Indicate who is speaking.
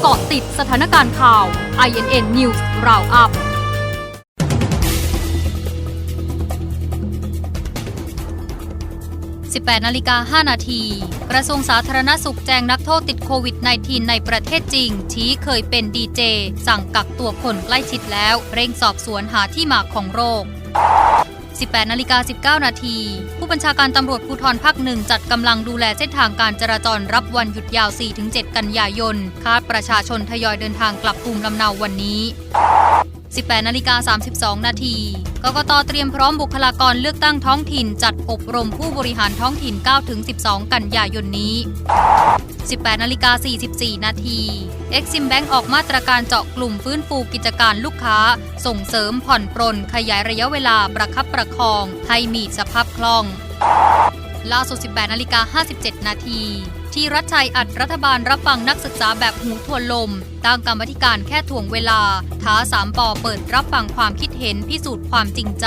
Speaker 1: เกาะติดสถานการณ์ข่าว INN News Roundup 18นาฬิกา5นาที กระทรวงสาธารณสุขแจ้งนักโทษติดโควิด -19 ในประเทศจริง ชี้เคยเป็นดีเจ สั่งกักตัวคนใกล้ชิดแล้ว เร่งสอบสวนหาที่มาของโรค 18นาฬิกา19 นาที ผู้บัญชาการตำรวจภูธรภาคหนึ่งจัดกำลังดูแลเส้นทางการจราจรรับวันหยุดยาว 4-7 กันยายน คาดประชาชนทยอยเดินทางกลับภูมิลำเนาวันนี้ 18นาฬิกา32 นาทีกกตเตรียมพร้อมบุคลากรเลือกตั้งท้องถิ่น จัดอบรมผู้บริหารท้องถิ่น 9-12 กันยายนนี้ 18นาฬิกา44 นาที Exim Bank ออกมาตรการเจาะกลุ่มฟื้นฟูกิจการลูกค้า ส่งเสริมผ่อนปรนขยายระยะเวลาประคับประคองให้มีสภาพคล่อง ล่าสุด 18นาฬิกา57 นาทีที่รัฐชัยอัดรัฐบาลรับฟังนักศึกษาแบบหูทวนลม ตั้งกรรมธิการแค่ถ่วงเวลา ท้าสามปอเปิดรับฟังความคิดเห็นพิสูจน์ความจริงใจ